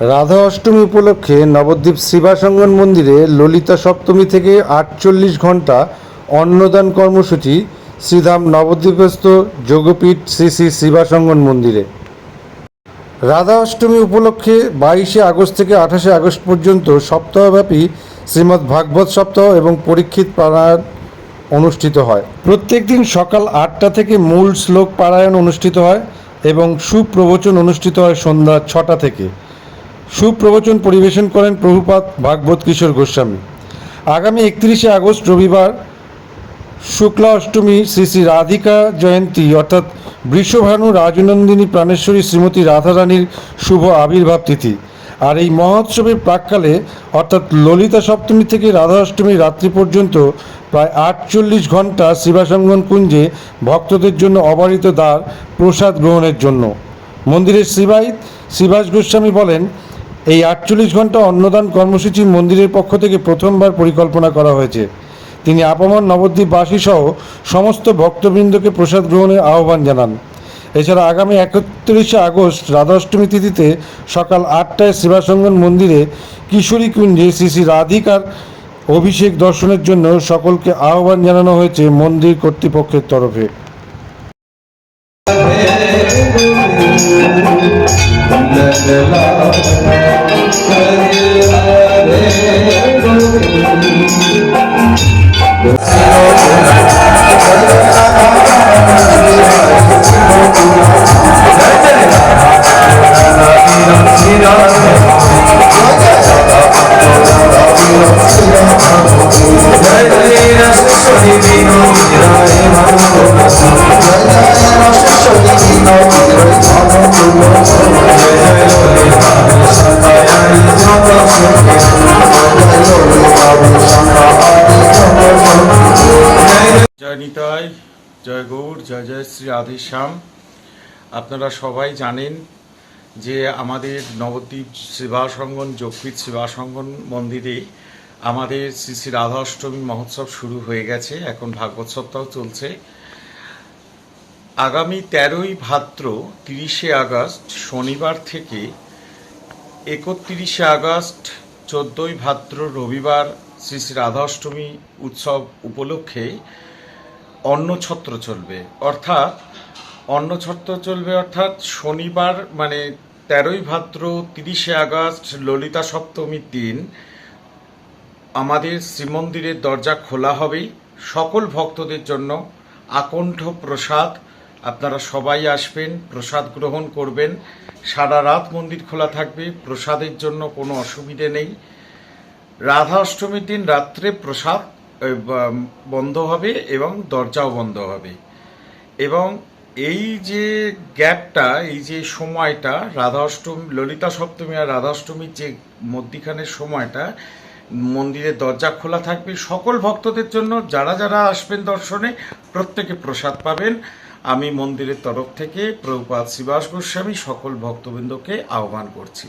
রাধা অষ্টমী উপলক্ষে নবদ্বীপ শিবাসঙ্গন মন্দিরে ললিতা সপ্তমী থেকে আটচল্লিশ ঘণ্টা অন্নদান কর্মসূচি শ্রীধাম নবদ্বীপস্থ যোগপীঠ শ্রী শ্রী শিবাসঙ্গন মন্দিরে। রাধা অষ্টমী উপলক্ষে বাইশে আগস্ট থেকে আঠাশে আগস্ট পর্যন্ত সপ্তাহব্যাপী শ্রীমদ্ ভাগবত সপ্তাহ এবং পরীক্ষিত পারায়ণ অনুষ্ঠিত হয়। প্রত্যেক দিন সকাল আটটা থেকে মূল শ্লোক পারায়ণ অনুষ্ঠিত হয় এবং সুপ্রবচন অনুষ্ঠিত হয় সন্ধ্যা ছটা থেকে। সুপ্রবচন পরিবেশন করেন প্রভুপাত ভাগবত কিশোর গোস্বামী। আগামী একত্রিশে আগস্ট রবিবার শুক্লা অষ্টমী শ্রী শ্রী রাধিকা জয়ন্তী অর্থাৎ বৃষভানু রাজনন্দিনী প্রাণেশ্বরী শ্রীমতী রাধারানীর শুভ আবির্ভাব তিথি। আর এই মহোৎসবের প্রাককালে অর্থাৎ ললিতা সপ্তমী থেকে রাধা অষ্টমী রাত্রি পর্যন্ত প্রায় আটচল্লিশ ঘণ্টা শিবাসঙ্গন কুঞ্জে ভক্তদের জন্য অবারিত দ্বার প্রসাদ গ্রহণের জন্য। মন্দিরের শিবাই শিবাস গোস্বামী বলেন এই আটচল্লিশ ঘণ্টা অন্নদান কর্মসূচি মন্দিরের পক্ষ থেকে প্রথমবার পরিকল্পনা করা হয়েছে। তিনি আপামর নবদ্বীপবাসী সহ সমস্ত ভক্তবৃন্দকে প্রসাদ গ্রহণের আহ্বান জানান। এছাড়া আগামী একত্রিশে আগস্ট রাধাষ্টমী তিথিতে সকাল আটটায় শিবাসঙ্গন মন্দিরে কিশোরী কুঞ্জে শ্রী শ্রী রাধিকার অভিষেক দর্শনের জন্য সকলকে আহ্বান জানানো হয়েছে মন্দির কর্তৃপক্ষের তরফে। Divino, divino, divino. জয় নিতাই, জয় গৌর, জয় জয় শ্রী রাধেশ্যাম আপনারা সবাই জানেন যে আমাদের নবদ্বীপ শিবাসঙ্গন যোগপীঠ শিবাসঙ্গন মন্দিরে আমাদের শ্রী শ্রী রাধা অষ্টমী মহোৎসব শুরু হয়ে গেছে। এখন ভাগবত সপ্তাহ চলছে। আগামী তেরোই ভাদ্র তিরিশে আগস্ট, শনিবার থেকে একত্রিশে আগস্ট, চোদ্দোই ভাদ্র রবিবার শ্রী শ্রী রাধাষ্টমী উৎসব উপলক্ষে অন্নছত্র চলবে। অর্থাৎ অন্য ছত্র চলবে অর্থাৎ শনিবার মানে তেরোই ভাদ্র, তিরিশে আগস্ট, ললিতা সপ্তমীর দিন আমাদের শ্রীমন্দিরের দরজা খোলা হবে সকল ভক্তদের জন্য আকণ্ঠ প্রসাদ। আপনারা সবাই আসবেন, প্রসাদ গ্রহণ করবেন। সারা রাত মন্দির খোলা থাকবে, প্রসাদের জন্য কোনো অসুবিধে নেই। রাধা অষ্টমীর দিন রাত্রে প্রসাদ বন্ধ হবে এবং দরজাও বন্ধ হবে। এবং এই যে গ্যাপটা, এই যে সময়টা রাধা অষ্টমী ললিতা সপ্তমী আর রাধা অষ্টমীর যে মধ্যিখানের সময়টা, মন্দিরের দরজা খোলা থাকবে। সকল ভক্তদের জন্য যারা যারা আসবেন দর্শনে, প্রত্যেকে প্রসাদ পাবেন। আমি মন্দিরের তরফ থেকে প্রভুপাত শিবাস গোস্বামী সকল ভক্তবৃন্দকে আহ্বান করছি।